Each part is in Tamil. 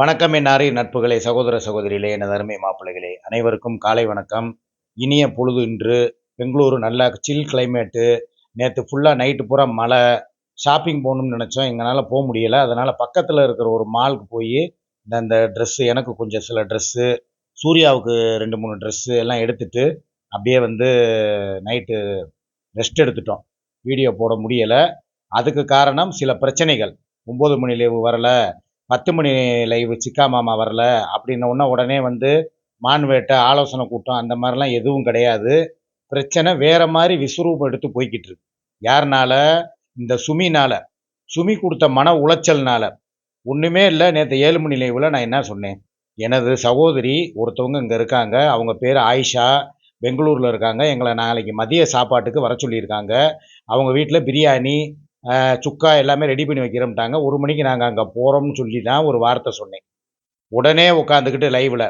வணக்கம் என்னாரி நட்புகளே சகோதர சகோதரிகளே எனது அருமை மாப்பிள்ளைகளே. அனைவருக்கும் காலை வணக்கம். இனிய பொழுது இன்று பெங்களூரு நல்ல சில் கிளைமேட்டு நேற்று ஃபுல்லாக நைட்டு பூரா மழை ஷாப்பிங் போகணும்னு நினச்சோம். எங்களால் போக முடியலை. அதனால் பக்கத்தில் இருக்கிற ஒரு மாலுக்கு போய் இந்த அந்த ட்ரெஸ்ஸு எனக்கு கொஞ்சம் சில ட்ரெஸ்ஸு சூர்யாவுக்கு ரெண்டு மூணு ட்ரெஸ்ஸு எல்லாம் எடுத்துட்டு அப்படியே வந்து நைட்டு ரெஸ்ட் எடுத்துட்டோம். வீடியோ போட முடியலை. அதுக்கு காரணம் சில பிரச்சனைகள். ஒம்பது மணி வரலை. பத்து மணி லைவ் சிக்கா மாமா வரல அப்படின்ன உடனே வந்து மான்வேட்டை ஆலோசனை கூட்டம் அந்த மாதிரிலாம் எதுவும் கிடையாது. பிரச்சனை வேற மாதிரி விஸ்வரூபம் எடுத்து போய்கிட்டு இருக்கு. யாருனால? இந்த சுமினால. சுமி கொடுத்த மன உளைச்சல்னால. ஒன்றுமே இல்லை நேற்று ஏழு மணி லைவில் நான் என்ன சொன்னேன்? எனது சகோதரி ஒருத்தவங்க இங்கே இருக்காங்க. அவங்க பேர் ஆயிஷா. பெங்களூரில் இருக்காங்க. எங்களை நாளைக்கு மதிய சாப்பாட்டுக்கு வர சொல்லியிருக்காங்க. அவங்க வீட்டில் பிரியாணி சுக்கா எல்லாமே ரெடி பண்ணி வைக்கிறோம்ட்டாங்க ஒரு மணிக்கு நாங்கள் அங்கே போகிறோம்னு சொல்லி தான் ஒரு வார்த்தை சொன்னேன். உடனே உட்காந்துக்கிட்டு லைவில்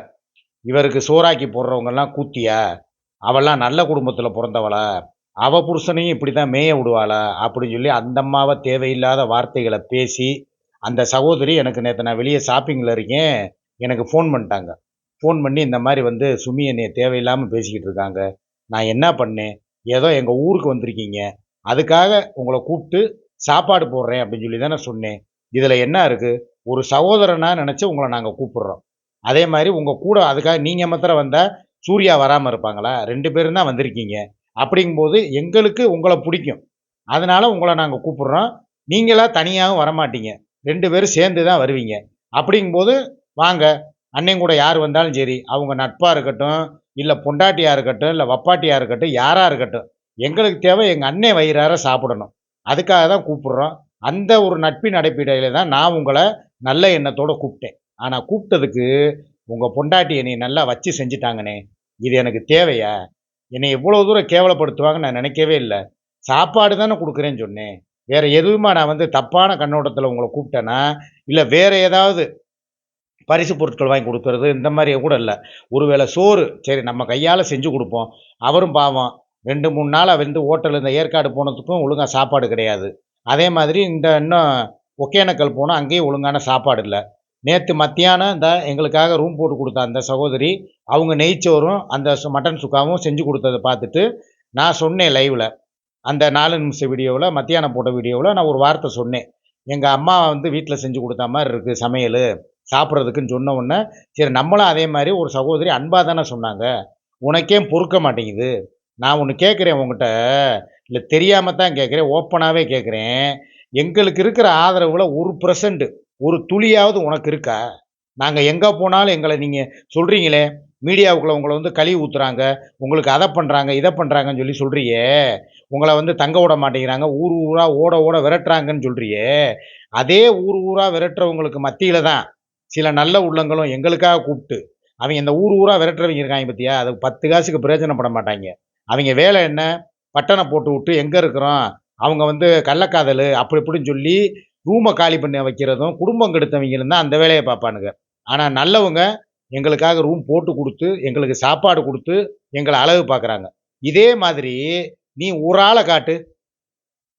இவருக்கு சோறாக்கி போடுறவங்கெல்லாம் கூத்தியா? அவெல்லாம் நல்ல குடும்பத்தில் பிறந்தவளா? அவ புருஷனையும் இப்படி தான் மேய விடுவாளா? அப்படின்னு சொல்லி அந்த அம்மாவை தேவையில்லாத வார்த்தைகளை பேசி அந்த சகோதரி எனக்கு நேற்று நான் வெளியே ஷாப்பிங்கில் இருக்கேன். எனக்கு ஃபோன் பண்ணிட்டாங்க. ஃபோன் பண்ணி இந்த மாதிரி வந்து சுமி என்னை தேவையில்லாமல் பேசிக்கிட்டு இருக்காங்க. நான் என்ன பண்ணேன்? ஏதோ எங்கள் ஊருக்கு வந்திருக்கீங்க. அதுக்காக உங்களை கூப்பிட்டு சாப்பாடு போடுறேன் அப்படின்னு சொல்லி தானே சொன்னேன். இதில் என்ன இருக்குது ஒரு சகோதரனாக நினச்சி உங்களை நாங்கள் கூப்பிடுறோம். அதே மாதிரி உங்கள் கூட அதுக்காக நீங்கள் மாத்திரம் வந்தால் சூர்யா வராமல் இருப்பாங்களா? ரெண்டு பேரும் தான் வந்திருக்கீங்க. அப்படிங்கும்போது எங்களுக்கு உங்களை பிடிக்கும். அதனால் உங்களை நாங்கள் கூப்பிட்றோம். நீங்களாக தனியாகவும் வரமாட்டீங்க. ரெண்டு பேரும் சேர்ந்து தான் வருவீங்க. அப்படிங்கும்போது வாங்க அண்ணன் கூட யார் வந்தாலும் சரி அவங்க நட்பாக இருக்கட்டும் இல்லை பொண்டாட்டியாக இருக்கட்டும் இல்லை வப்பாட்டியாக இருக்கட்டும் யாராக இருக்கட்டும் எங்களுக்கு தேவை எங்கள் அண்ணன் வயிறார சாப்பிடணும். அதுக்காக தான் கூப்பிட்றோம். அந்த ஒரு நட்பின் அடிப்படையில் தான் நான் உங்களை நல்ல எண்ணத்தோடு கூப்பிட்டேன். ஆனால் கூப்பிட்டதுக்கு உங்கள் பொண்டாட்டி என்னை நல்லா வச்சு செஞ்சுட்டாங்கண்ணே இது எனக்கு தேவையா? என்னை எவ்வளோ தூரம் கேவலப்படுத்துவாங்கன்னு நான் நினைக்கவே இல்லை. சாப்பாடு தானே கொடுக்குறேன்னு சொன்னேன். வேறு எதுவுமா நான் வந்து தப்பான கண்ணோட்டத்தில் உங்களை கூப்பிட்டேன்னா இல்லை வேறு ஏதாவது பரிசு பொருட்கள் வாங்கி கொடுக்கறது? இந்த மாதிரி கூட இல்லை. ஒருவேளை சோறு சரி நம்ம கையால் செஞ்சு கொடுப்போம். அவரும் பாவம் ரெண்டு மூணு நாளாக வந்து ஹோட்டல் இந்த ஏற்காடு போனதுக்கும் ஒழுங்காக சாப்பாடு கிடையாது. அதே மாதிரி இந்த இன்னும் ஒகேனக்கல் போனால் அங்கேயும் ஒழுங்கான சாப்பாடு இல்லை. நேற்று மத்தியானம் இந்த எங்களுக்காக ரூம் போட்டு கொடுத்த அந்த சகோதரி அவங்க நெய்ச்சோறும் அந்த சு- மட்டன் சுக்காவும் செஞ்சு கொடுத்ததை பார்த்துட்டு நான் சொன்னேன் லைவில் அந்த நாலு நிமிஷம் வீடியோவில் மத்தியானம் போட்ட வீடியோவில் நான் ஒரு வார்த்தை சொன்னேன். எங்கள் அம்மா வந்து வீட்டில் செஞ்சு கொடுத்த மாதிரி இருக்குது சமையல் சாப்பிட்றதுக்குன்னு சொன்ன உடனே சரி நம்மளும் அதே மாதிரி ஒரு சகோதரி அன்பாக தானே சொன்னாங்க. உனக்கே பொறுக்க மாட்டேங்குது. நான் ஒன்று கேட்குறேன் உங்ககிட்ட. இல்லை தெரியாமல் தான் கேட்குறேன் ஓப்பனாகவே கேட்குறேன் எங்களுக்கு இருக்கிற ஆதரவில் ஒரு பர்சன்ட் ஒரு துளியாவது உனக்கு இருக்கா? நாங்கள் எங்கே போனாலும் எங்களை நீங்கள் சொல்கிறீங்களே மீடியாவுக்குள்ள உங்களை வந்து கழுவி ஊத்துறாங்க உங்களுக்கு அதை பண்ணுறாங்க இதை பண்ணுறாங்கன்னு சொல்லி சொல்கிறியே உங்களை வந்து தங்க விட மாட்டேங்கிறாங்க ஊர் ஊராக ஓட ஓட விரட்டுறாங்கன்னு சொல்கிறியே அதே ஊர் ஊராக விரட்டுறவங்களுக்கு மத்தியில் தான் சில நல்ல உள்ளங்களும் எங்களுக்காக கூப்பிட்டு அவங்க இந்த ஊர் ஊராக விரட்டுறவங்க இருக்காங்க பற்றியா அது பத்து காசுக்கு பிரயோஜனப்பட மாட்டாங்க. அவங்க வேலை என்ன? பட்டனை போட்டு விட்டு எங்கே இருக்கிறோம் அவங்க வந்து கள்ளக்காதல் அப்படி இப்படின்னு சொல்லி ரூமை காலி பண்ணி வைக்கிறதும் குடும்பம் கெடுத்தவங்களும் தான் அந்த வேலையை பார்ப்பானுங்க. ஆனால் நல்லவங்க எங்களுக்காக ரூம் போட்டு கொடுத்து எங்களுக்கு சாப்பாடு கொடுத்து எங்களை அழகு பார்க்குறாங்க. இதே மாதிரி நீ ஒரு ஆளை காட்டு.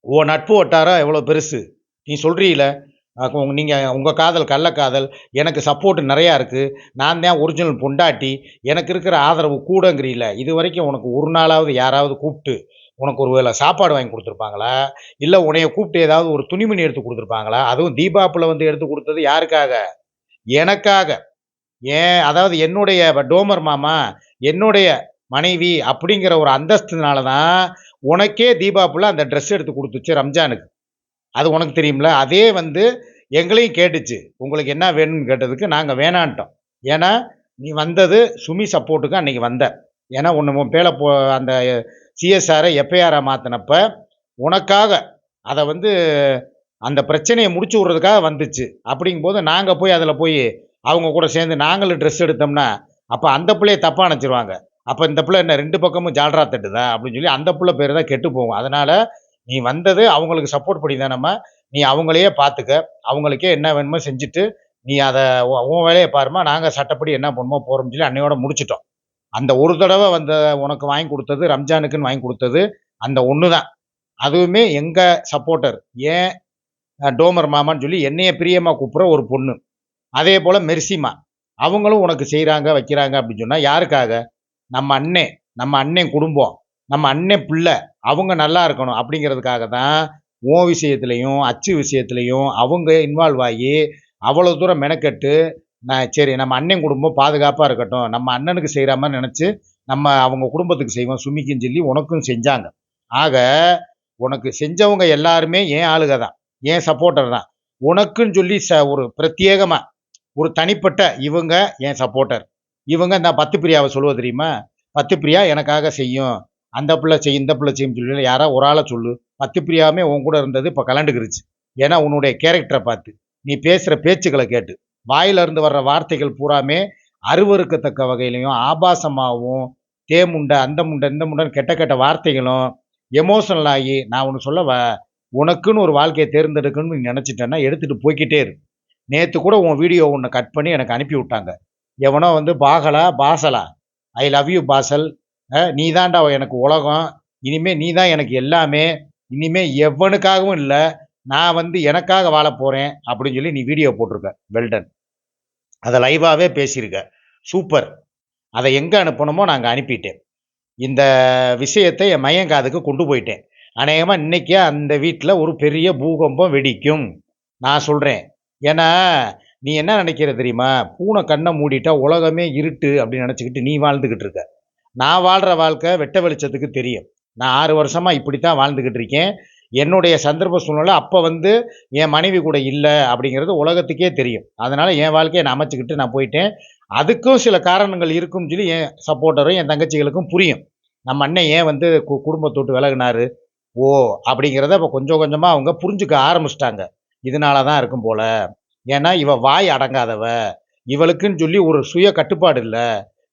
ஓ நட்பு வட்டாரம் எவ்வளோ பெருசு. நீ சொல்கிறீல நீங்கள் உங்கள் காதல் கள்ளக்காதல் எனக்கு சப்போர்ட் நிறையா இருக்குது நான் தான் ஒரிஜினல் பொண்டாட்டி எனக்கு இருக்கிற ஆதரவு கூடங்கிறீல இது வரைக்கும் உனக்கு ஒரு நாளாவது யாராவது கூப்பிட்டு உனக்கு ஒரு வேளை சாப்பாடு வாங்கி கொடுத்துருப்பாங்களா? இல்லை உன்னைய கூப்பிட்டு ஏதாவது ஒரு துணிமணி எடுத்து கொடுத்துருப்பாங்களா? அதுவும் தீபாப்பில் வந்து எடுத்து கொடுத்தது யாருக்காக? எனக்காக. ஏன் அதாவது என்னுடைய டோமர் மாமா என்னுடைய மனைவி அப்படிங்கிற ஒரு அந்தஸ்துனால தான் உனக்கே தீபாப்புல அந்த ட்ரெஸ் எடுத்து கொடுத்துச்சு ரம்ஜானுக்கு. அது உனக்கு தெரியும்ல? அதே வந்து எங்களையும் கேட்டுச்சு. உங்களுக்கு என்ன வேணும்னு கேட்டதுக்கு நாங்கள் வேணான்ட்டோம். ஏன்னா நீ வந்தது சுமி சப்போர்ட்டுக்கு அன்னைக்கு வந்த. ஏன்னா ஒன்று உன் பேல போ அந்த சிஎஸ்ஆரை எஃப்ஐஆரை மாற்றினப்ப உனக்காக அதை வந்து அந்த பிரச்சனையை முடிச்சு விட்றதுக்காக வந்துச்சு. அப்படிங்கும்போது நாங்கள் போய் அதில் போய் அவங்க கூட சேர்ந்து நாங்களும் ட்ரெஸ் எடுத்தோம்னா அப்போ அந்த பிள்ளையை தப்பாக அணைச்சிருவாங்க அப்போ இந்த பிள்ளை என்ன ரெண்டு பக்கமும் ஜால்ரா தட்டுதா? அப்படின்னு சொல்லி அந்த பிள்ளை பேர் தான் கெட்டு போகும். அதனால் நீ வந்தது அவங்களுக்கு சப்போர்ட் பண்ணி தானம்மா நீ அவங்களையே பார்த்துக்க அவங்களுக்கே என்ன வேணுமோ செஞ்சுட்டு நீ அதை உன் வேலையை பாருமா நாங்கள் சட்டப்படி என்ன பண்ணுமோ போகிறோம்னு சொல்லி அன்னையோட முடிச்சிட்டோம். அந்த ஒரு தடவை வந்த உனக்கு வாங்கி கொடுத்தது ரம்ஜானுக்குன்னு வாங்கி கொடுத்தது அந்த ஒன்று தான் அதுவுமே எங்கள் சப்போர்ட்டர் ஏன் டோமர் மாமான்னு சொல்லி என்னைய பிரியமாக கூப்பிட்ற ஒரு பொண்ணு. அதே போல் மெர்சிமா அவங்களும் உனக்கு செய்கிறாங்க வைக்கிறாங்க அப்படின்னு சொன்னால் யாருக்காக? நம்ம அண்ணன் நம்ம அண்ணன் குடும்பம் நம்ம அண்ணன் பிள்ளை அவங்க நல்லா இருக்கணும் அப்படிங்கிறதுக்காக தான் உன் விஷயத்துலையும் அச்சு விஷயத்துலையும் அவங்க இன்வால்வ் ஆகி அவ்வளோ தூரம் மெனக்கெட்டு நான் சரி நம்ம அண்ணன் குடும்பம் பாதுகாப்பாக இருக்கட்டும். நம்ம அண்ணனுக்கு செய்கிற மாதிரி நினச்சி நம்ம அவங்க குடும்பத்துக்கு செய்வோம். சுமிக்குன்னு சொல்லி உனக்கும் செஞ்சாங்க. ஆக உனக்கு செஞ்சவங்க எல்லாருமே ஏன் ஆளுக தான். ஏன் சப்போர்ட்டர் தான். உனக்குன்னு சொல்லி ச ஒரு பிரத்யேகமாக ஒரு தனிப்பட்ட இவங்க என் சப்போர்ட்டர் இவங்க இந்த பத்து பிரியாவை சொல்லுவ தெரியுமா? பத்து பிரியா எனக்காக செய்யும். அந்த பிள்ளை செய்யும் இந்த பிள்ளை செய்யும் சொல்லி யாரா ஒரு ஆளை சொல்லு. பத்து பிரியாமே உன் கூட இருந்தது இப்போ கலண்டுக்கிருச்சு. ஏன்னா உன்னுடைய கேரக்டரை பார்த்து. நீ பேசுகிற பேச்சுக்களை கேட்டு. வாயிலிருந்து வர்ற வார்த்தைகள் பூராமே அருவருக்கத்தக்க வகையிலையும் ஆபாசமாகவும் தேமுண்டை அந்த முண்டை இந்த முண்டைன்னு கெட்ட கெட்ட வார்த்தைகளும் எமோஷனல் ஆகி நான் ஒன்று சொல்ல வ உனக்குன்னு ஒரு வாழ்க்கையை தேர்ந்தெடுக்கணும்னு நீ நினச்சிட்டேன்னா எடுத்துகிட்டு போய்கிட்டே இரு. நேற்று கூட உன் வீடியோ ஒன்று கட் பண்ணி எனக்கு அனுப்பி விட்டாங்க. எவனோ வந்து பாகலா பாசலா. I love you parcel. நீ தான்டா எனக்கு உலகம். இனிமேல் நீ தான் எனக்கு எல்லாமே. இனிமே எவனுக்காகவும் இல்லை நான் வந்து எனக்காக வாழ போகிறேன் அப்படின்னு சொல்லி நீ வீடியோ போட்டிருக்க வெல்டன். அதை லைவாகவே பேசியிருக்க. சூப்பர். அதை எங்கே அனுப்பணுமோ நாங்கள் அனுப்பிட்டேன். இந்த விஷயத்தை என் மையங்காதுக்கு கொண்டு போயிட்டேன். அநேகமாக இன்றைக்கே அந்த வீட்டில் ஒரு பெரிய பூகம்பம் வெடிக்கும். நான் சொல்கிறேன் ஏன்னா நீ என்ன நினைக்கிற தெரியுமா? பூனை கண்ணை மூடிட்டா உலகமே இருட்டு அப்படின்னு நினச்சிக்கிட்டு நீ வாழ்ந்துக்கிட்டு இருக்க. நான் வாழ்கிற வாழ்க்கை வெட்ட வெளிச்சத்துக்கு தெரியும். நான் ஆறு வருஷமாக இப்படி தான் வாழ்ந்துக்கிட்டு இருக்கேன். என்னுடைய சந்தர்ப்ப சூழ்நிலை அப்போ வந்து என் மனைவி கூட இல்லை அப்படிங்கிறது உலகத்துக்கே தெரியும். அதனால் என் வாழ்க்கையை நான் அமைச்சிக்கிட்டு நான் போயிட்டேன். அதுக்கும் சில காரணங்கள் இருக்கும்னு சொல்லி என் சப்போர்ட்டரும் என் தங்கச்சிகளுக்கும் புரியும். நம்ம அண்ணன் ஏன் வந்து கு குடும்பத்தோட்டு விலகினார்? ஓ அப்படிங்கிறத இப்போ கொஞ்சம் கொஞ்சமாக அவங்க புரிஞ்சுக்க ஆரம்பிச்சிட்டாங்க. இதனால தான் இருக்கும் போல. ஏன்னா இவ வாய் அடங்காதவ. இவளுக்குன்னு சொல்லி ஒரு சுய கட்டுப்பாடு இல்லை.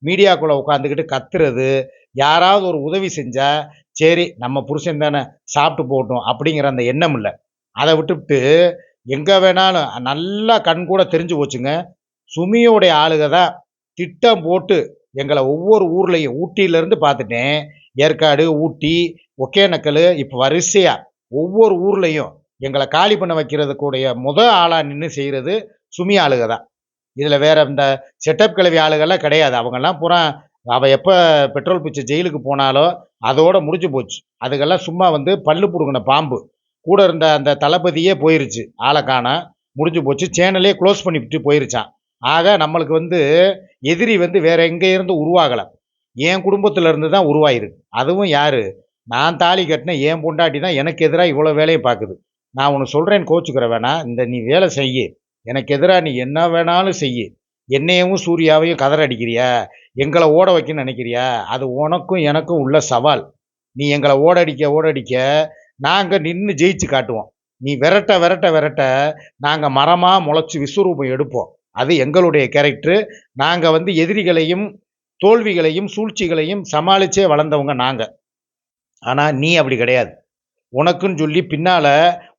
மீடியாக்குள்ளே உட்காந்துக்கிட்டு கத்துறது யாராவது ஒரு உதவி செஞ்சால் சரி நம்ம புருஷன் தானே சாப்பிட்டு போட்டோம் அப்படிங்கிற அந்த எண்ணம் இல்லை. அதை விட்டுவிட்டு எங்கே வேணாலும் நல்லா கண் கூட தெரிஞ்சு போச்சுங்க. சுமியோடைய ஆளுக தான் திட்டம் போட்டு எங்களை ஒவ்வொரு ஊர்லேயும் ஊட்டியிலேருந்து பார்த்துட்டேன். ஏற்காடு ஊட்டி ஒகேனக்கல் இப்போ வரிசையாக ஒவ்வொரு ஊர்லேயும் எங்களை காலி பண்ண வைக்கிறதுக்குடைய முத ஆளாக நின்று செய்கிறது சுமி ஆளுக தான். இதில் வேறு இந்த செட்டப் கிழவி ஆளுகள்லாம் கிடையாது. அவங்கெல்லாம் பூரா அவள் எப்போ பெட்ரோல் பிச்சை ஜெயிலுக்கு போனாலோ அதோட முடிஞ்சு போச்சு. அதுக்கெல்லாம் சும்மா வந்து பல்லு பிடுங்கின பாம்பு. கூட இருந்த அந்த தளபதியே போயிருச்சு ஆளை காண. முடிஞ்சு போச்சு. சேனலே க்ளோஸ் பண்ணிவிட்டு போயிருச்சான் ஆக நம்மளுக்கு வந்து எதிரி வந்து வேற எங்கே இருந்து உருவாகலை. என் குடும்பத்திலேருந்து தான் உருவாயிருக்கு. அதுவும் யார்? நான் தாலி கட்டின என் பொண்டாட்டி தான் எனக்கு எதிராக இவ்வளோ வேலையை பார்க்குது. நான் உன்னை சொல்கிறேன்னு கோச்சுக்கிற வேணா இந்த நீ வேலை செய்ய. எனக்கு எதிராக நீ என்ன வேணாலும் செய்யு. என்னையவும் சூர்யாவையும் கதற அடிக்கிறியா எங்களை ஓட வைக்கணும்னு நினைக்கிறியா? அது உனக்கும் எனக்கும் உள்ள சவால். நீ எங்களை ஓடடிக்க ஓடடிக்க நாங்கள் நின்று ஜெயிச்சு காட்டுவோம். நீ விரட்ட விரட்ட விரட்ட நாங்கள் மரமாக முளைச்சி விஸ்வரூபம் எடுப்போம். அது எங்களுடைய கேரக்டரு நாங்கள் வந்து எதிரிகளையும் தோல்விகளையும் சூழ்ச்சிகளையும் சமாளித்தே வளர்ந்தவங்க நாங்கள் ஆனால் நீ அப்படி கிடையாது. உனக்குன்னு சொல்லி பின்னால்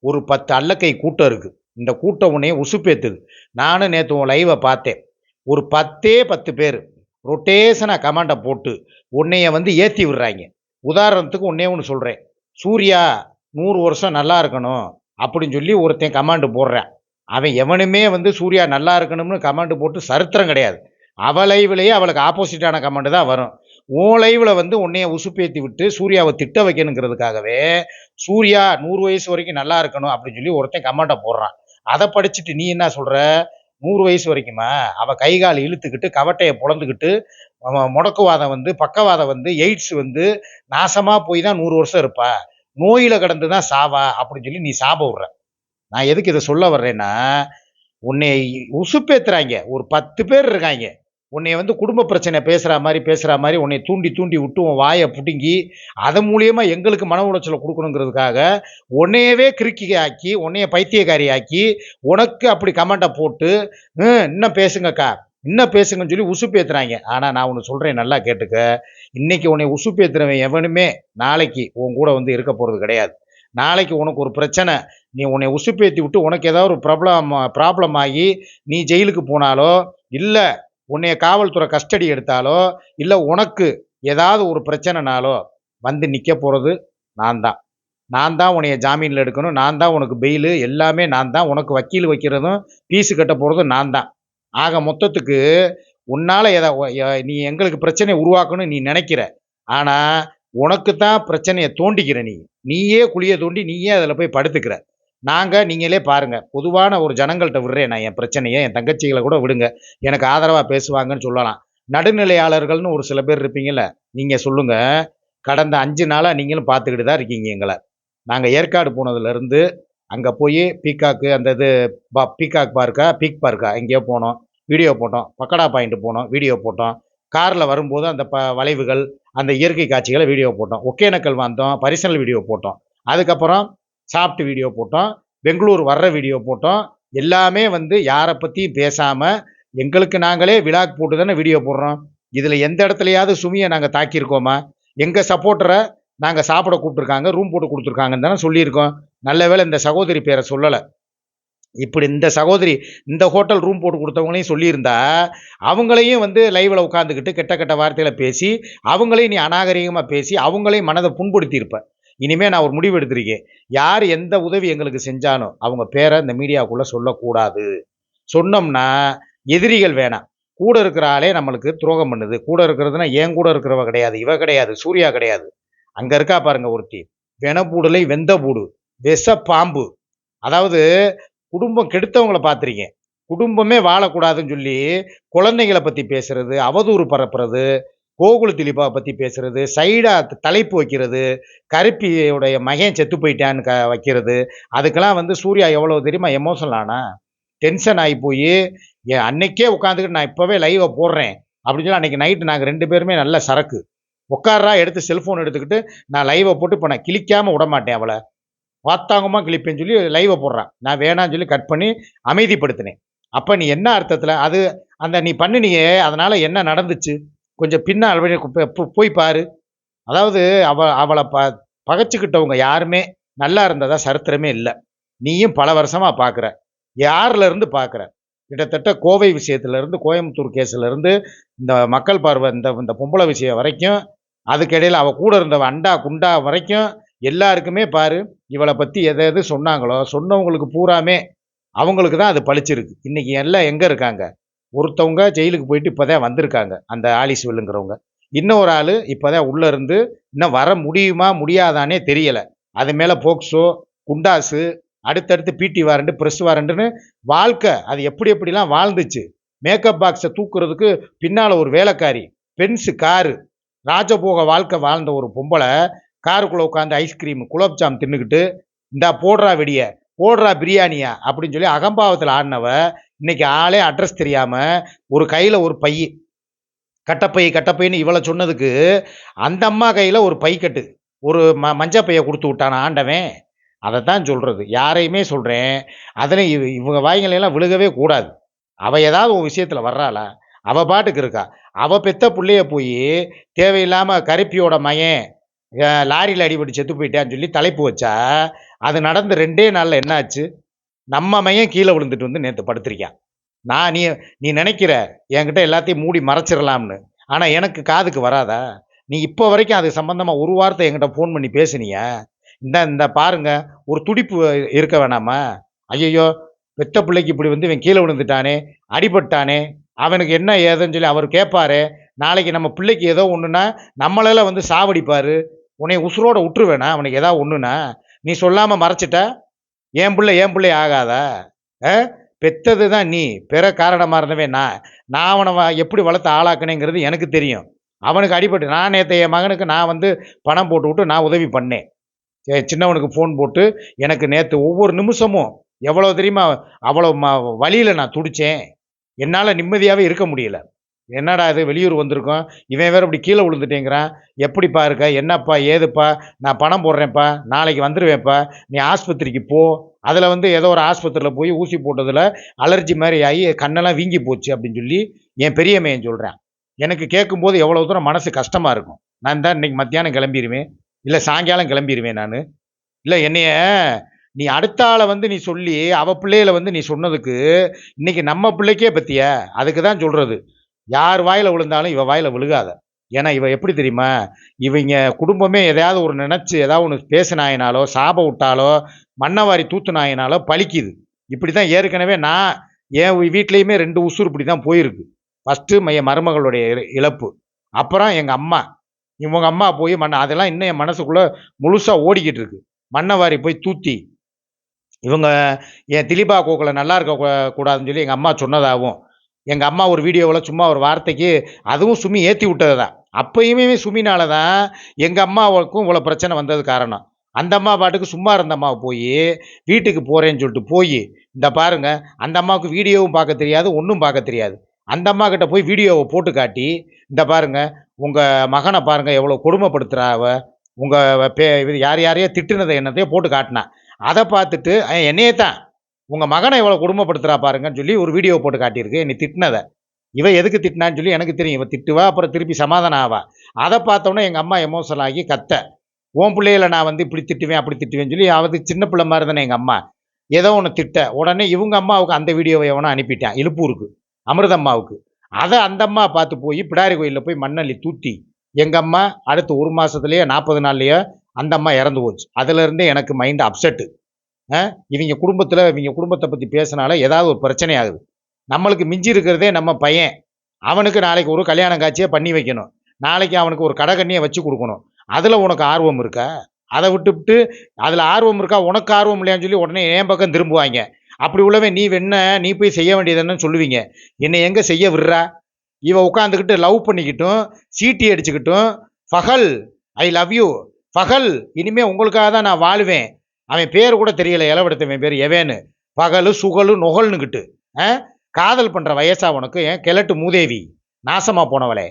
ஒரு பத்து அல்லக்கை கூட்டம் இருக்குது இந்த கூட்டம் உன்னைய உசுப்பேத்துது. நானும் நேற்று உன் லைவை பார்த்தேன். ஒரு பத்தே பத்து பேர் ரொட்டேஷனாக கமாண்டை போட்டு உன்னைய வந்து ஏற்றி விடுறாங்க. உதாரணத்துக்கு ஒன்றே ஒன்று சொல்கிறேன் சூர்யா நூறு வருஷம் நல்லா இருக்கணும் அப்படின்னு சொல்லி ஒருத்தன் கமாண்டு போடுறான். அவன் எவனுமே வந்து சூர்யா நல்லா இருக்கணும்னு கமாண்டு போட்டு சரித்திரம் கிடையாது. அவ லைவ்லேயே அவளுக்கு ஆப்போசிட்டான கமாண்டு தான் வரும். உன் லைவில் வந்து உன்னைய உசுப்பேற்றி விட்டு சூர்யாவை திட்ட வைக்கணுங்கிறதுக்காகவே சூர்யா நூறு வயசு வரைக்கும் நல்லா இருக்கணும் அப்படின்னு சொல்லி ஒருத்தன் கமாண்டை போடுறான். அதை படிச்சுட்டு நீ என்ன சொல்கிற நூறு வயசு வரைக்குமா? அவள் கை கால் இழுத்துக்கிட்டு கவட்டையை புலந்துக்கிட்டு முடக்குவாதம் வந்து பக்கவாதம் வந்து எய்ட்ஸ் வந்து நாசமாக போய் தான் நூறு வருஷம் இருப்பா. நோயில் கடந்து தான் சாவா அப்படின்னு சொல்லி நீ சாப விடுற. நான் எதுக்கு இதை சொல்ல வர்றேன்னா உன்னை உசுப்பேத்துறாங்க. ஒரு பத்து பேர் இருக்காங்க. உன்னை வந்து குடும்ப பிரச்சனை பேசுகிற மாதிரி பேசுகிற மாதிரி உன்னை தூண்டி தூண்டி விட்டு உன் வாயை பிடுங்கி அதன் மூலியமாக எங்களுக்கு மன உளைச்சலை கொடுக்கணுங்கிறதுக்காக உன்னையவே கிறுக்கி ஆக்கி உன்னைய பைத்தியக்காரி ஆக்கி உனக்கு அப்படி கமெண்ட்டை போட்டு இன்னும் பேசுங்கக்கா இன்னும் பேசுங்கன்னு சொல்லி உசுப்பேத்துறாங்க. ஆனால் நான் ஒன்று சொல்கிறேன் நல்லா கேட்டுக்க. இன்னைக்கு உன்னை உசுப்பேத்துறவன் எவனுமே நாளைக்கு உன் கூட வந்து இருக்க போகிறது கிடையாது. நாளைக்கு உனக்கு ஒரு பிரச்சனை நீ உன்னை உசுப்பேத்தி விட்டு உனக்கு ஏதாவது ஒரு ப்ராப்ளம் ப்ராப்ளம் ஆகி நீ ஜெயிலுக்கு போனாலோ இல்லை உன்னைய காவல்துறை கஸ்டடி எடுத்தாலோ இல்லை உனக்கு ஏதாவது ஒரு பிரச்சனைனாலோ வந்து நிற்க போகிறது நான் தான் நான் தான் உன்னைய ஜாமீனில் எடுக்கணும் நான் தான் உனக்கு பெயிலு எல்லாமே நான் தான் உனக்கு வக்கீல் வைக்கிறதும் ஃபீஸு கட்ட போகிறதும் நான் தான் ஆக மொத்தத்துக்கு உன்னால் எதா நீ எங்களுக்கு பிரச்சனையை உருவாக்கணும்னு நீ நினைக்கிற. ஆனால் உனக்கு தான் பிரச்சனையை தோண்டிக்கிற நீ. நீயே குழியை தோண்டி நீயே அதில் போய் படுத்துக்கிற. நாங்கள் நீங்களே பாருங்கள் பொதுவான ஒரு ஜனங்கள்கிட்ட விடுறேன் நான் என் பிரச்சனையை. என் தங்கச்சிகளை கூட விடுங்க. எனக்கு ஆதரவாக பேசுவாங்கன்னு சொல்லலாம். நடுநிலையாளர்கள்னு ஒரு சில பேர் இருப்பீங்கள்ல நீங்கள் சொல்லுங்கள் கடந்த அஞ்சு நாளாக நீங்களும் பார்த்துக்கிட்டு தான் இருக்கீங்க எங்களை. நாங்கள் ஏற்காடு போனதுலேருந்து அங்கே போய் பீக்காக்கு அந்த இது பா பீக்காக் பார்க்கா பீக் பார்க்கா எங்கேயோ போனோம். வீடியோ போட்டோம். பக்கடா பாயிண்ட் போனோம். வீடியோ போட்டோம். காரில் வரும்போது அந்த ப வளைவுகள் அந்த இயற்கை காட்சிகளை வீடியோ போட்டோம். ஒகேனக்கல் வந்தோம். பரிசனல் வீடியோ போட்டோம். அதுக்கப்புறம் சாப்பிட்டு வீடியோ போட்டோம். பெங்களூர் வர்ற வீடியோ போட்டோம். எல்லாமே வந்து யாரை பற்றியும் பேசாமல் எங்களுக்கு நாங்களே விழாக் போட்டு தானே வீடியோ போடுறோம். இதில் எந்த இடத்துலையாவது சுமியை நாங்கள் தாக்கியிருக்கோமா? எங்கள் சப்போர்ட்டரை நாங்கள் சாப்பிட கூப்பிட்ருக்காங்க ரூம் போட்டு கொடுத்துருக்காங்கன்னு தானே சொல்லியிருக்கோம். நல்ல வேளை இந்த சகோதரி பேரை சொல்லலை. இப்படி இந்த சகோதரி இந்த ஹோட்டல் ரூம் போட்டு கொடுத்தவங்களையும் சொல்லியிருந்தா அவங்களையும் வந்து லைவில் உட்காந்துக்கிட்டு கெட்ட கெட்ட வார்த்தையில் பேசி அவங்களையும் நீ அநாகரிகமாக பேசி அவங்களையும் மனதை புண்படுத்தியிருப்பேன் இனிமேல் நான் ஒரு முடிவு எடுத்திருக்கேன். யார் எந்த உதவி எங்களுக்கு செஞ்சாலும் அவங்க பேரை இந்த மீடியாவுக்குள்ளே சொல்லக்கூடாது. சொன்னோம்னா எதிரிகள் வேணாம். கூட இருக்கிற ஆளே நம்மளுக்கு துரோகம் பண்ணுது. கூட இருக்கிறதுனா ஏன் கூட இருக்கிறவ கிடையாது இவ கிடையாது சூர்யா கிடையாது. அங்கே இருக்கா பாருங்க ஒருத்தி. வெனப்பூடலை வெந்த பூடு விஷ பாம்பு அதாவது குடும்பம் கெடுத்தவங்களை பார்த்துருக்கேன். குடும்பமே வாழக்கூடாதுன்னு சொல்லி குழந்தைங்களை பற்றி பேசுறது அவதூறு பரப்புறது கோகுல திலீபாவை பற்றி பேசுறது சைடாக தலைப்பு வைக்கிறது கருப்பியுடைய மகன் செத்து போயிட்டான்னு க வைக்கிறது. அதுக்கெல்லாம் வந்து சூர்யா எவ்வளோ தெரியுமா எமோஷனல் ஆனா? டென்ஷன் ஆகி போய் என் அன்னைக்கே உட்காந்துக்கிட்டு நான் இப்போவே லைவை போடுறேன். அப்படின்னு சொல்லி அன்றைக்கி நைட்டு நாங்கள் ரெண்டு பேருமே நல்ல சரக்கு. உட்காரா எடுத்து செல்ஃபோன் எடுத்துக்கிட்டு நான் லைவை போட்டு இப்போ நான் கிளிக்காமல் விட மாட்டேன் அவளை. பார்த்தாங்கம்மா கிளிப்பேன்னு சொல்லி லைவை போடுறான் நான் வேணான்னு சொல்லி கட் பண்ணி அமைதிப்படுத்தினேன். அப்போ நீ என்ன அர்த்தத்தில் அது அந்த நீ பண்ணினியே அதனால் என்ன நடந்துச்சு? கொஞ்சம் பின்னால் போய் பாரு. அதாவது அவ அவளை ப பகைச்சிக்கிட்டவங்க யாருமே நல்லா இருந்ததா சரித்திரமே இல்லை. நீயும் பல வருஷமாக பார்க்குற யார்லேருந்து பார்க்குற கிட்டத்தட்ட கோவை விஷயத்துலேருந்து கோயம்புத்தூர் கேஸ்லேருந்து இந்த மக்கள் பார்வை இந்த இந்த பொம்பளை விஷயம் வரைக்கும் அதுக்கிடையில் அவள் கூட இருந்தவ அண்டா குண்டா வரைக்கும் எல்லாருக்குமே பாரு இவளை பற்றி எதை எது சொன்னாங்களோ சொன்னவங்களுக்கு பூராமே அவங்களுக்கு தான் அது பழிச்சிருக்கு. இன்றைக்கி எல்லாம் எங்கே இருக்காங்க? ஒருத்தவங்க ஜெயிலுக்கு போயிட்டு இப்போதான் வந்திருக்காங்க அந்த ஆலிஸ் வில்லுங்கிறவங்க. இன்னொரு ஆள் இப்போதான் உள்ளே இருந்து இன்னும் வர முடியுமா முடியாதானே தெரியலை. அது மேலே போக்ஸோ குண்டாசு அடுத்தடுத்து பிடி வாரண்டு ப்ரெஸ் வாரண்டுன்னு வாழ்க்கை அது எப்படி எப்படிலாம் வாழ்ந்துச்சு. மேக்கப் பாக்ஸை தூக்குறதுக்கு பின்னால் ஒரு வேலைக்காரி பென்ஸு காரு ராஜபோக வாழ்க்கை வாழ்ந்த ஒரு பொம்பளை காருக்குள்ளே உட்காந்து ஐஸ்கிரீம் குலோப்ஜாம் தின்னுக்கிட்டு இந்தா போடுறா வெடிய போடுறா பிரியாணியா? அப்படின்னு சொல்லி அகம்பாவத்தில் ஆடினவ இன்னைக்கு ஆளே அட்ரஸ் தெரியாமல் ஒரு கையில் ஒரு பை. கட்டப்பை கட்டப்பைன்னு இவளை சொன்னதுக்கு அந்த அம்மா கையில் ஒரு பை கட்டு. ஒரு ம மஞ்சள் பையை கொடுத்து விட்டான் ஆண்டவன். அதை தான் சொல்கிறது யாரையுமே சொல்கிறேன் அதில் இவ இவங்க வாய்ங்களெல்லாம் விழுகவே கூடாது. அவள் ஏதாவது ஒரு விஷயத்தில் வர்றாளா? அவள் பாட்டுக்கு இருக்கா? அவள் பெத்த பிள்ளைய போய் தேவையில்லாமல் கருப்பியோட மயன் லாரியில் அடிபட்டு செத்து போயிட்டான்னு சொல்லி தலைப்பு வச்சா அது நடந்து ரெண்டே நாளில் என்னாச்சு? நம்ம மையன் கீழே விழுந்துட்டு வந்து நேற்று படுத்திருக்கான். நான் நீ நீ நினைக்கிற என்கிட்ட எல்லாத்தையும் மூடி மறைச்சிடலாம்னு. ஆனால் எனக்கு காதுக்கு வராதா? நீ இப்போ வரைக்கும் அது சம்மந்தமாக ஒரு வார்த்தை என்கிட்ட ஃபோன் பண்ணி பேசுனியா? இந்த இந்த பாருங்க ஒரு துடிப்பு இருக்க வேணாமா? ஐயையோ பெத்த பிள்ளைக்கு இப்படி வந்து இவன் கீழே விழுந்துட்டானே அடிபட்டானே அவனுக்கு என்ன ஏதுன்னு சொல்லி அவர் கேட்பாரு நாளைக்கு நம்ம பிள்ளைக்கு ஏதோ ஒன்றுனா நம்மளெல்லாம் வந்து சாவடிப்பார். உன்னை உசுரோட விட்டுருவேனா அவனுக்கு ஏதாவது ஒன்றுனா நீ சொல்லாமல் மறைச்சிட்ட? என் பிள்ளை என் பிள்ளை ஆகாதா? ஆ? பெத்தது தான் நீ. பிற காரணமாக இருந்தவே நான் நான் அவனை எப்படி வளர்த்து ஆளாக்கினேங்கிறது எனக்கு தெரியும். அவனுக்கு அடிபட்டு நான் நேற்று என் மகனுக்கு நான் வந்து பணம் போட்டு விட்டு நான் உதவி பண்ணேன். சரி, சின்னவனுக்கு ஃபோன் போட்டு எனக்கு நேற்று ஒவ்வொரு நிமிஷமும் எவ்வளோ தெரியுமா? அவ்வளோ ம வழியில் நான் துடிச்சேன். என்னால் நிம்மதியாகவே இருக்க முடியல. என்னடா இது வெளியூர் வந்திருக்கோம். இவன் வேறு இப்படி கீழே விழுந்துட்டேங்கிறான். எப்படிப்பா இருக்க? என்னப்பா ஏதுப்பா? நான் பணம் போடுறேன்ப்பா. நாளைக்கு வந்துடுவேன்ப்பா நீ ஆஸ்பத்திரிக்கு போ. அதில் வந்து ஏதோ ஒரு ஆஸ்பத்திரியில் போய் ஊசி போட்டதில் அலர்ஜி மாதிரி ஆகி கண்ணெல்லாம் வீங்கி போச்சு அப்படின்னு சொல்லி என் பெரிய மையன் சொல்கிறேன் எனக்கு கேட்கும்போது எவ்வளோ தூரம் மனசு கஷ்டமாக இருக்கும். நான் தான் இன்றைக்கி மத்தியானம் கிளம்பிடுவேன் இல்லை சாயங்காலம் கிளம்பிடுவேன் நான். இல்லை என்னைய நீ அடுத்த ஆளை வந்து நீ சொல்லி அவ பிள்ளையில வந்து நீ சொன்னதுக்கு இன்னைக்கு நம்ம பிள்ளைக்கே பற்றிய அதுக்கு தான் சொல்கிறது யார் வாயில் விழுந்தாலும் இவன் வாயில் விழுகாத. ஏன்னா இவன் எப்படி தெரியுமா? இவங்க குடும்பமே எதையாவது ஒரு நினச்சி ஏதாவது ஒன்று பேசினாயினாலோ சாப விட்டாலோ மண்ணவாரி தூத்துனாயினாலோ பழிக்குது. இப்படி தான் ஏற்கனவே நான் என் வீட்லேயுமே ரெண்டு உசுறு இப்படி தான் போயிருக்கு ஃபஸ்ட்டு என் மருமகளுடைய இழப்பு. அப்புறம் எங்கள் அம்மா. இவங்க அம்மா போய் மண்ணை அதெல்லாம் இன்னும் என் மனசுக்குள்ளே முழுசாக ஓடிக்கிட்டு இருக்கு. மண்ணவாரி போய் தூத்தி. இவங்க என் திலீபா கோக்கில் நல்லா இருக்க கூடாதுன்னு சொல்லி எங்கள் அம்மா சொன்னதாகவும் எங்கள் அம்மா ஒரு வீடியோவில் சும்மா ஒரு வார்த்தைக்கு அதுவும் சுமி ஏற்றி விட்டது தான் அப்பயுமே சுமினால தான் எங்கள் அம்மாவுக்கும் இவ்வளோ பிரச்சனை வந்தது காரணம். அந்த அம்மா பாட்டுக்கு சும்மா இருந்த அம்மா போய் வீட்டுக்கு போகிறேன்னு சொல்லிட்டு போய் இந்த பாருங்கள் அந்த அம்மாவுக்கு வீடியோவும் பார்க்க தெரியாது ஒன்றும் பார்க்க தெரியாது. அந்த அம்மா கிட்ட போய் வீடியோவை போட்டு காட்டி இந்த பாருங்கள் உங்கள் மகனை பாருங்கள் எவ்வளோ கொடுமைப்படுத்துறா அவ உங்கள் பே இது யார் யாரையோ திட்டுனதை என்னத்தையோ போட்டு காட்டினா. அதை பார்த்துட்டு என்னையே தான் உங்கள் மகனை இவ்வளோ குடும்பப்படுத்துகிறா பாருங்கன்னு சொல்லி ஒரு வீடியோ போட்டு காட்டியிருக்கு. என்னை திட்டினதை. இவன் எதுக்கு திட்டினான்னு சொல்லி எனக்கு தெரியும். இவன் திட்டுவா அப்புறம் திருப்பி சமாதானம் ஆவா. அதை பார்த்தோன்னே எங்கள் அம்மா எமோஷனல் ஆகி கத்த. உன் பிள்ளையில நான் வந்து இப்படி திட்டுவேன் அப்படி திட்டுவேன்னு சொல்லி அவது சின்ன பிள்ளை மாதிரி தானே எங்கள் அம்மா. ஏதோ ஒன்று திட்ட. உடனே இவங்க அம்மாவுக்கு அந்த வீடியோவை எவனோ அனுப்பிட்டான். இழுப்பூருக்கு அமிர்தம்மாவுக்கு. அதை அந்த அம்மா பார்த்து போய் பிடாரி கோயிலில் போய் மண்ணள்ளி தூத்தி எங்கள் அம்மா அடுத்து ஒரு மாதத்துலேயே நாற்பது நாள்லையோ அந்த அம்மா இறந்து போச்சு. அதுலேருந்தே எனக்கு மைண்ட் அப்செட்டு இவங்க குடும்பத்தில் இவங்க குடும்பத்தை பற்றி பேசினால ஏதாவது ஒரு பிரச்சனை ஆகுது. நம்மளுக்கு மிஞ்சி இருக்கிறதே நம்ம பையன். அவனுக்கு நாளைக்கு ஒரு கல்யாண காட்சியை பண்ணி வைக்கணும். நாளைக்கு அவனுக்கு ஒரு கடைக்கண்ணியை வச்சு கொடுக்கணும். அதில் உனக்கு ஆர்வம் இருக்கா? அதை விட்டுவிட்டு அதில் ஆர்வம் இருக்கா? உனக்கு ஆர்வம் இல்லையான்னு சொல்லி உடனே என் பக்கம் திரும்புவாங்க. அப்படி உள்ளவன் நீ வெண்ண நீ போய் செய்ய வேண்டியதுன்னு சொல்லுவீங்க. என்னை எங்கே செய்ய விடுறா? இவன் உட்காந்துக்கிட்டு லவ் பண்ணிக்கிட்டும் சீட்டி அடிச்சுக்கிட்டும் ஃபகல் ஐ லவ் யூ. ஃபகல் இனிமேல் உங்களுக்காக தான் நான் வாழுவேன். அவன் பேர் கூட தெரியல இளவெடுத்தவன் பேர் எவேன்னு பகலு சுகலு நுகல்னுக்கிட்டு ஆ? காதல் பண்ணுற வயசா உனக்கு ஏன் கிழட்டு மூதேவி நாசமாக போனவளே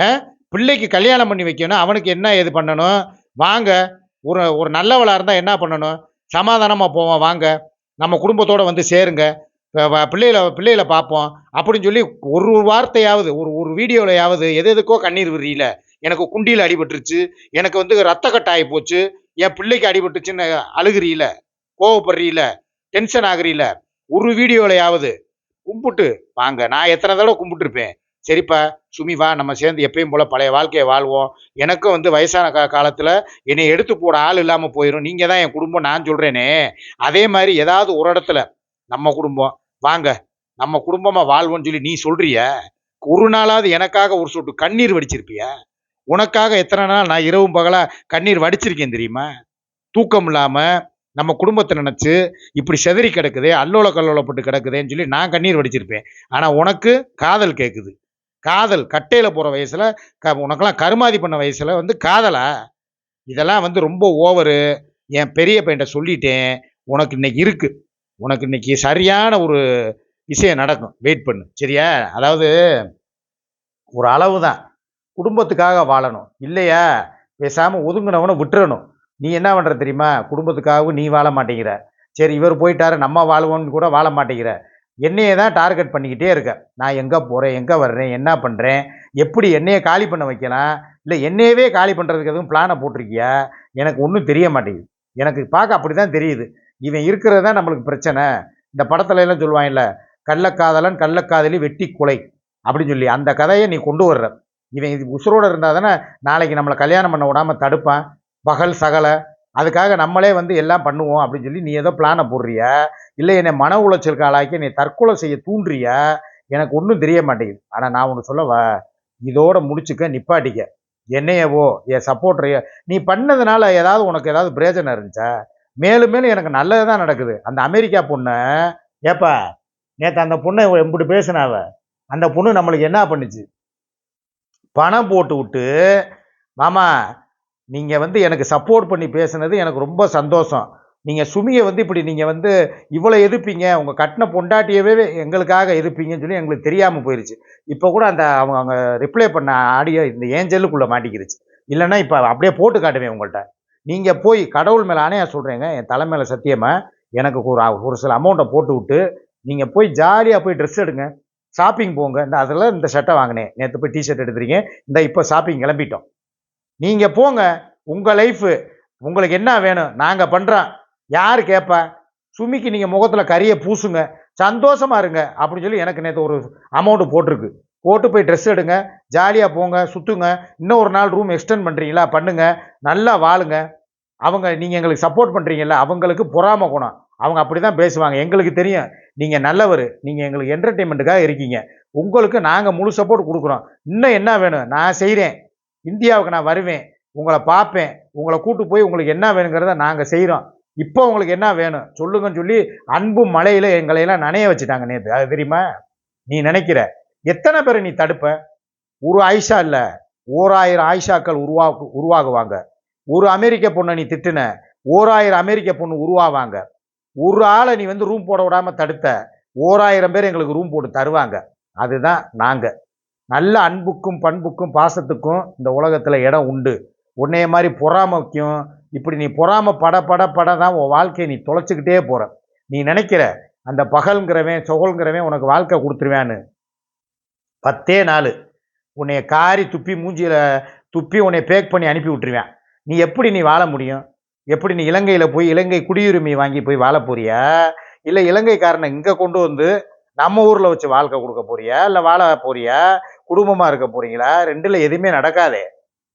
ஆ? பிள்ளைக்கு கல்யாணம் பண்ணி வைக்கணும் அவனுக்கு என்ன இது பண்ணணும்? வாங்க ஒரு ஒரு நல்லவளாக இருந்தால் என்ன பண்ணணும்? சமாதானமாக போவோம் வாங்க. நம்ம குடும்பத்தோடு வந்து சேருங்க. வ- பிள்ளைகளை பிள்ளைகளை பார்ப்போம் அப்படின்னு சொல்லி ஒரு வார்த்தையாவது ஒரு ஒரு வீடியோலையாவது எது எதுக்கோ கண்ணீர் விரியல எனக்கு குண்டியில் அடிபட்டுருச்சு. எனக்கு வந்து ரத்த கட்டாயி போச்சு. என் பிள்ளைக்கு அடிபட்டுச்சுன்னு அழுகிறீல கோவப்படுறீல டென்ஷன் ஆகுறீல ஒரு வீடியோலையாவது கும்பிட்டு வாங்க. நான் எத்தனை தடவை கும்பிட்டுருப்பேன். சரிப்பா சுமி வா நம்ம சேர்ந்து எப்பயும் போல பழைய வாழ்க்கையை வாழ்வோம். எனக்கும் வந்து வயசான கா காலத்தில் என்னை எடுத்து போட ஆள் இல்லாமல் போயிடும் நீங்கள் தான் என் குடும்பம் நான் சொல்கிறேனே அதே மாதிரி ஏதாவது ஒரு இடத்துல நம்ம குடும்பம் வாங்க நம்ம குடும்பமாக வாழ்வோன்னு சொல்லி நீ சொல்கிறிய ஒரு நாளாவது எனக்காக ஒரு சொட்டு கண்ணீர் வடிச்சிருப்பியா? உனக்காக எத்தனை நாள் நான் இரவும் பகலாக கண்ணீர் வடிச்சிருக்கேன் தெரியுமா? தூக்கம் இல்லாமல் நம்ம குடும்பத்தை நினச்சி இப்படி செதறி கிடக்குதே அல்லோல கல்லோலப்பட்டு கிடக்குதேன்னு சொல்லி நான் கண்ணீர் வடிச்சிருப்பேன். ஆனால் உனக்கு காதல் கேட்குது காதல் கட்டையில் போகிற வயசில் க உனக்கெல்லாம் கருமாதி பண்ண வயசில் வந்து காதலா? இதெல்லாம் வந்து ரொம்ப ஓவரு. என் பெரிய பையன்ட்ட சொல்லிட்டேன். உனக்கு இன்னைக்கு இருக்குது உனக்கு இன்னைக்கு சரியான ஒரு விஷயம் நடக்கும். வெயிட் பண்ணு. சரியா? அதாவது ஒரு அளவு தான் குடும்பத்துக்காக வாழணும். இல்லையா? பேசாமல் ஒதுங்கினவனை விட்டுறணும். நீ என்ன பண்ணுற தெரியுமா? குடும்பத்துக்காகவும் நீ வாழ மாட்டேங்கிற. சரி இவர் போயிட்டாரு நம்ம வாழ்வோன்னு கூட வாழ மாட்டேங்கிற. என்னையே தான் டார்கெட் பண்ணிக்கிட்டே இருக்க. நான் எங்கே போகிறேன் எங்கே வர்றேன் என்ன பண்ணுறேன் எப்படி என்னையை காலி பண்ண வைக்கலாம்? இல்லை என்னையவே காலி பண்ணுறதுக்கு எதுவும் பிளானை போட்டிருக்கியா? எனக்கு ஒன்றும் தெரிய மாட்டேங்குது. எனக்கு பார்க்க அப்படி தான் தெரியுது. இவன் இருக்கிறது தான் நம்மளுக்கு பிரச்சனை. இந்த படத்துல எல்லாம் சொல்லுவாங்கல்ல கள்ளக்காதலன் கள்ளக்காதலி வெட்டி கொலை அப்படின்னு சொல்லி அந்த கதையை நீ கொண்டு வர்ற. இவன் இது உசுரோடு இருந்தால் தானே நாளைக்கு நம்மளை கல்யாணம் பண்ண விடாமல் தடுப்பான். பகல் சகல. அதுக்காக நம்மளே வந்து எல்லாம் பண்ணுவோம் அப்படின்னு சொல்லி நீ ஏதோ பிளானை போடுறிய? இல்லை என்னை மன உளைச்சலுக்கு ஆளாக்கி நீ தற்கொலை செய்ய தூண்டுறிய? எனக்கு ஒன்றும் தெரிய மாட்டேங்குது. ஆனால் நான் ஒன்று சொல்லவா? இதோட முடிச்சுக்க நிப்பாட்டிக்க. என்னையவோ என் சப்போர்டரையோ நீ பண்ணதுனால ஏதாவது உனக்கு ஏதாவது பிரயோஜனம் இருந்துச்சா? மேலும் மேலும் எனக்கு நல்லது தான் நடக்குது. அந்த அமெரிக்கா பொண்ணு ஏப்பா நேற்று அந்த பொண்ணை எப்படி பேசினாவ? அந்த பொண்ணு நம்மளுக்கு என்ன பண்ணுச்சு? பணம் போட்டு விட்டு மாமா நீங்கள் வந்து எனக்கு சப்போர்ட் பண்ணி பேசுனது எனக்கு ரொம்ப சந்தோஷம். நீங்கள் சுமியை வந்து இப்படி நீங்கள் வந்து இவ்வளோ எதிர்ப்பீங்க. உங்கள் கட்டின பொண்டாட்டியவே எங்களுக்காக எதிர்ப்பீங்கன்னு சொல்லி எங்களுக்கு தெரியாமல் போயிடுச்சு இப்போ கூட அந்த அவங்க அவங்க ரிப்ளை பண்ண ஆடியோ இந்த ஏஞ்சலுக்குள்ளே மாட்டிக்கிடுச்சு இல்லைன்னா இப்போ அப்படியே போட்டு காட்டுவேன் உங்கள்கிட்ட நீங்கள் போய் கடவுள் மேலே ஆணையா சொல்கிறேங்க என் தலை மேலே சத்தியமாக எனக்கு ஒரு ஒரு சில அமௌண்ட்டை போட்டு விட்டு நீங்கள் போய் ஜாலியாக போய் ட்ரெஸ் எடுங்க. ஷாப்பிங் போங்க. இந்த அதில் இந்த ஷர்ட்டை வாங்கினேன். நேற்று போய் டிஷர்ட் எடுத்துறீங்க இந்த இப்போ ஷாப்பிங் கிளம்பிட்டோம். நீங்கள் போங்க. உங்கள் லைஃபு உங்களுக்கு என்ன வேணும்? நாங்கள் பண்ணுறோம் யார் கேட்பா சுமிக்கு நீங்கள் முகத்தில் கறியை பூசுங்க. சந்தோஷமாக இருங்க. அப்படின்னு சொல்லி எனக்கு நேற்று ஒரு அமௌண்ட்டு போட்டிருக்கு. போட்டு போய் ட்ரெஸ் எடுங்க. ஜாலியாக போங்க. சுற்றுங்க இன்னும் ஒரு நாள் ரூம் எக்ஸ்டெண்ட் பண்ணுறீங்களா பண்ணுங்கள் நல்லா வாழுங்க. அவங்க நீங்கள் எங்களுக்கு சப்போர்ட் பண்ணுறீங்கல்ல அவங்களுக்கு பொறாம குணம். அவங்க அப்படி தான் பேசுவாங்க. எங்களுக்கு தெரியும். நீங்கள் நல்லவர். நீங்கள் எங்களுக்கு என்டர்டெயின்மெண்ட்டுக்காக இருக்கீங்க. உங்களுக்கு நாங்கள் முழு சப்போர்ட் கொடுக்குறோம். இன்னும் என்ன வேணும்? நான் செய்கிறேன் இந்தியாவுக்கு நான் வருவேன். உங்களை பார்ப்பேன். உங்களை கூட்டு போய் உங்களுக்கு என்ன வேணுங்கிறத நாங்கள் செய்கிறோம் இப்போ உங்களுக்கு என்ன வேணும்? சொல்லுங்கன்னு சொல்லி அன்பு மழையில் எங்களையெல்லாம் நனைய வச்சுட்டாங்க நேற்று அது தெரியுமா? நீ நினைக்கிற. எத்தனை பேரை நீ தடுப்ப? ஒரு ஆயிஷா இல்லை. ஓராயிரம் ஆயிஷாக்கள் உருவா உருவாகுவாங்க. ஒரு அமெரிக்க பொண்ணை நீ திட்டுன. ஓராயிரம் அமெரிக்க பொண்ணு உருவாவாங்க. ஒரு ஆளை நீ வந்து ரூம் போட விடாமல் தடுத்த ஓராயிரம் பேர் எங்களுக்கு ரூம் போட்டு தருவாங்க. அதுதான் நாங்கள் நல்ல அன்புக்கும் பண்புக்கும் பாசத்துக்கும் இந்த உலகத்தில் இடம் உண்டு. உன்னைய மாதிரி பொறாமைக்கும் இப்படி நீ பொறாம பட பட பட தான் உன் வாழ்க்கையை நீ தொலைச்சிக்கிட்டே போகிற நீ நினைக்கிற அந்த பகல்ங்கிறவன் சொகல்ங்கிறவன் உனக்கு வாழ்க்கை கொடுத்துருவேன்னு. பத்தே நாள் உன்னைய காரி துப்பி மூஞ்சியில் துப்பி உன்னை பேக் பண்ணி அனுப்பி விட்டுருவேன். நீ எப்படி நீ வாழ முடியும்? எப்படி நீ இலங்கையில் போய் இலங்கை குடியுரிமை வாங்கி போய் வாழ போறியா? இல்லை இலங்கைக்காரனை இங்கே கொண்டு வந்து நம்ம ஊரில் வச்சு வாழ்க்கை கொடுக்க போறியா? இல்லை வாழ போறியா? குடும்பமாக இருக்க போறீங்களா? ரெண்டில் எதுவுமே நடக்காதே.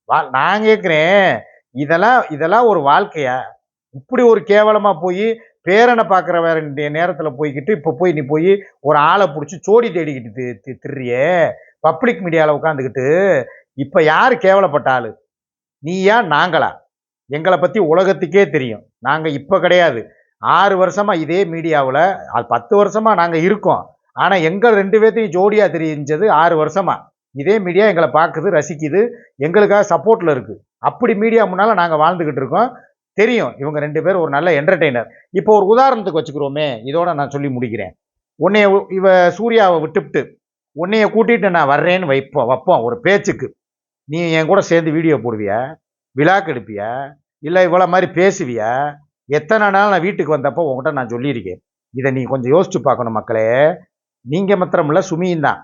வா நான் கேட்குறேன் இதெல்லாம் இதெல்லாம் ஒரு வாழ்க்கையா? இப்படி ஒரு கேவலமாக போய் பேரனை பார்க்குற வேற நேரத்தில் போய்கிட்டு இப்போ போய் நீ போய் ஒரு ஆளை பிடிச்சி சோடி தேடிக்கிட்டு திருறியே. பப்ளிக் மீடியாவில் உட்காந்துக்கிட்டு இப்போ யார் கேவலப்பட்ட ஆள்? நீயா நாங்களா? எங்களை பற்றி உலகத்துக்கே தெரியும். நாங்கள் இப்போ கிடையாது. ஆறு வருஷமாக இதே மீடியாவில் அது பத்து வருஷமாக நாங்கள் இருக்கோம். ஆனால் எங்கள் ரெண்டு பேர்த்தையும் ஜோடியாக தெரிஞ்சது ஆறு வருஷமாக இதே மீடியா எங்களை பார்க்குது ரசிக்குது எங்களுக்காக சப்போர்ட்டில் இருக்குது அப்படி மீடியா முன்னால் நாங்கள் வாழ்ந்துக்கிட்டு இருக்கோம். தெரியும் இவங்க ரெண்டு பேரும் ஒரு நல்ல என்டர்டெய்னர் இப்போ ஒரு உதாரணத்துக்கு வச்சுக்கிறோமே இதோட நான் சொல்லி முடிக்கிறேன். உன்னைய இவ சூர்யாவை விட்டுவிட்டு உன்னைய கூட்டிகிட்டு நான் வர்றேன்னு வைப்போம் வைப்போம் ஒரு பேச்சுக்கு. நீ என் கூட சேர்ந்து வீடியோ போடுவியா? விழாக்கு எடுப்பியா? இல்லை இவ்வளோ மாதிரி பேசுவியா? எத்தனை நாள் நான் வீட்டுக்கு வந்தப்போ உங்கள்கிட்ட நான் சொல்லியிருக்கேன். இதை நீ கொஞ்சம் யோசிச்சு பார்க்கணும் மக்களே. நீங்கள் மாத்திரம் இல்லை சுமியும் தான்.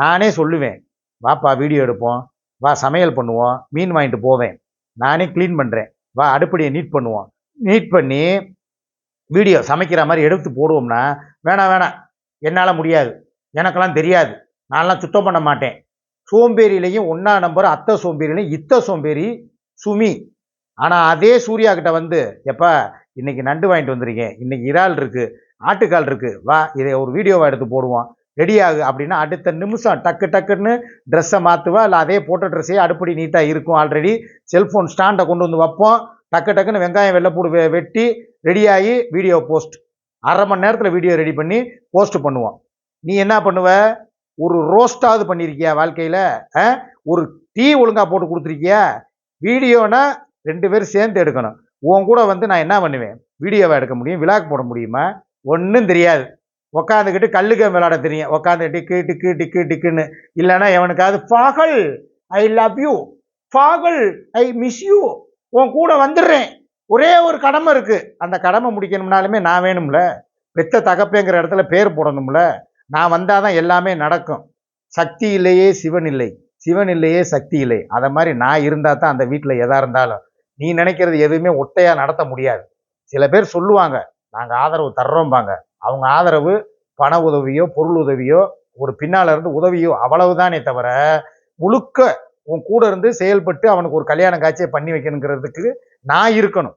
நானே சொல்லுவேன். வாப்பா வீடியோ எடுப்போம். வா சமையல் பண்ணுவோம். மீன் வாங்கிட்டு போவேன். நானே க்ளீன் பண்ணுறேன் வா அடுப்படியை நீட் பண்ணுவோம். நீட் பண்ணி வீடியோ சமைக்கிற மாதிரி எடுத்து போடுவோம்னா வேணாம் வேணாம் என்னால் முடியாது. எனக்கெல்லாம் தெரியாது. நான்லாம் சுத்தம் பண்ண மாட்டேன். சோம்பேறியிலையும் ஒன்றா நம்பர் அத்தை சோம்பேறியிலையும் இத்த சோம்பேறி சுமி. ஆனால் அதே சூர்யா கிட்ட வந்து எப்பா இன்னைக்கு நண்டு வாங்கிட்டு வந்திருக்கேன் இன்னைக்கு இறால் இருக்கு ஆட்டுக்கால் இருக்கு. வா இதை ஒரு வீடியோவை எடுத்து போடுவோம். ரெடி ஆகு அப்படின்னா அடுத்த நிமிஷம் டக்கு டக்குன்னு ட்ரெஸ்ஸை மாற்றுவா இல்லை அதே போட்ட ட்ரெஸ்ஸே அடுப்படி நீட்டாக இருக்கும் ஆல்ரெடி செல்ஃபோன் ஸ்டாண்டை கொண்டு வந்து வைப்போம். டக்கு டக்குன்னு வெங்காயம் வெள்ளைப்பூடு வெ வெட்டி ரெடியாகி வீடியோ போஸ்ட் அரை மணி நேரத்தில் வீடியோ ரெடி பண்ணி போஸ்ட் பண்ணுவோம். நீ என்ன பண்ணுவ? ஒரு ரோஸ்டாவது பண்ணியிருக்கியா வாழ்க்கையில்? ஒரு டீ ஒழுங்காக போட்டு கொடுத்துருக்கியா? வீடியோனா ரெண்டு பேரும் சேர்ந்து எடுக்கணும். உன் கூட வந்து நான் என்ன பண்ணுவேன்? வீடியோவை எடுக்க முடியும்? விழாக்கு போட முடியுமா? ஒன்றும் தெரியாது. உக்காந்துக்கிட்டு கல்லுக்கே விளாட தெரியும். உக்காந்து டிக்கு டிக்கு டிக்கு டிக்குன்னு. இல்லைன்னா எவனுக்காவது ஃபாகல் ஐ லவ் யூ ஃபாகல் ஐ மிஸ் யூ உன் கூட வந்துடுறேன். ஒரே ஒரு கடமை இருக்குது அந்த கடமை முடிக்கணும்னாலுமே நான் வேணும்ல? பெத்த தகப்பேங்கிற இடத்துல பேர் போடணும்ல? நான் வந்தால் தான் எல்லாமே நடக்கும். சக்தி இல்லையே சிவன் இல்லை. சிவன் இல்லையே சக்தி இல்லை. அதை மாதிரி நான் இருந்தால் தான் அந்த வீட்டில் எதாக இருந்தாலும். நீ நினைக்கிறது எதுவுமே ஒட்டையாக நடத்த முடியாது. சில பேர் சொல்லுவாங்க நாங்கள் ஆதரவு தர்றோம்பாங்க. அவங்க ஆதரவு பண உதவியோ பொருள் உதவியோ ஒரு பின்னால் இருந்து உதவியோ அவ்வளவுதானே தவிர முழுக்க உன் கூட இருந்து செயல்பட்டு அவனுக்கு ஒரு கல்யாண காட்சியை பண்ணி வைக்கணுங்கிறதுக்கு நான் இருக்கணும்.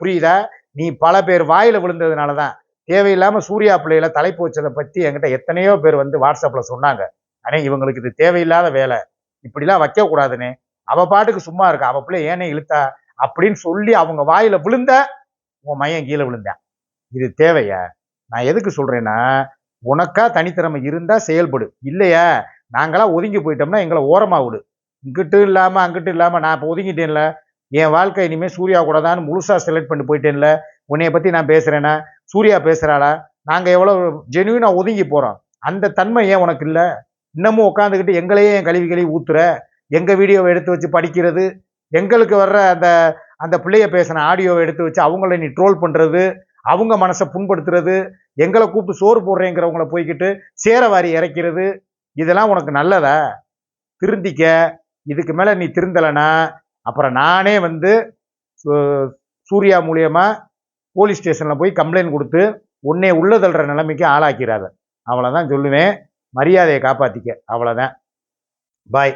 புரியுதா? நீ பல பேர் வாயில் விழுந்ததுனால தான். தேவையில்லாமல் சூர்யா பிள்ளையில தலைப்பு வச்சதை பற்றி என்கிட்ட எத்தனையோ பேர் வந்து வாட்ஸ்அப்பில் சொன்னாங்க. ஆனால் இவங்களுக்கு இது தேவையில்லாத வேலை. இப்படிலாம் வைக்கக்கூடாதுன்னு. அவ பாட்டுக்கு சும்மா இருக்கா? அவ பிள்ளை ஏனே இழுத்தா? அப்படின்னு சொல்லி அவங்க வாயில விழுந்த உன் மையன் கீழே விழுந்தேன். இது தேவையா? நான் எதுக்கு சொல்றேன்னா உனக்கா தனித்திறமை இருந்தா செயல்படு. இல்லையா? நாங்களா ஒதுங்கி போயிட்டோம்னா எங்களை ஓரமா விடு. இங்கிட்டு இல்லாம அங்கிட்டு இல்லாம நான் இப்போ ஒதுங்கிட்டேன்ல. என் வாழ்க்கை இனிமேல் சூர்யா கூட தான் முழுசா செலக்ட் பண்ணி போயிட்டேன்ல. உன்னைய பத்தி நான் பேசுறேன்னா சூர்யா பேசுறாளா? நாங்க எவ்வளவு ஜெனுவினா ஒதுங்கி போறோம். அந்த தன்மை ஏன் உனக்கு இல்லை? இன்னமும் உட்காந்துக்கிட்டு எங்களையே என் கழுவி கழுவி ஊத்துற எங்கள் வீடியோவை எடுத்து வச்சு படிக்கிறது எங்களுக்கு வர்ற அந்த அந்த பிள்ளைய பேசின ஆடியோவை எடுத்து வச்சு அவங்கள நீ ட்ரோல் பண்ணுறது அவங்க மனசை புண்படுத்துறது எங்களை கூப்பிட்டு சோறு போடுறேங்கிறவங்கள போய்கிட்டு சேரவாரி இறக்கிறது இதெல்லாம் உனக்கு நல்லதா. திருந்திக்க இதுக்கு மேலே நீ திருந்தலைன்னா அப்புறம் நானே வந்து சூர்யா மூலியமா போலீஸ் ஸ்டேஷனில் போய் கம்ப்ளைண்ட் கொடுத்து உன்னே உள்ள தள்ளுற நிலைமைக்கு ஆளாக்கிறாத. அவ்வளவுதான் சொல்லுவேன். மரியாதையை காப்பாற்றிக்க அவ்வளோதான் பாய்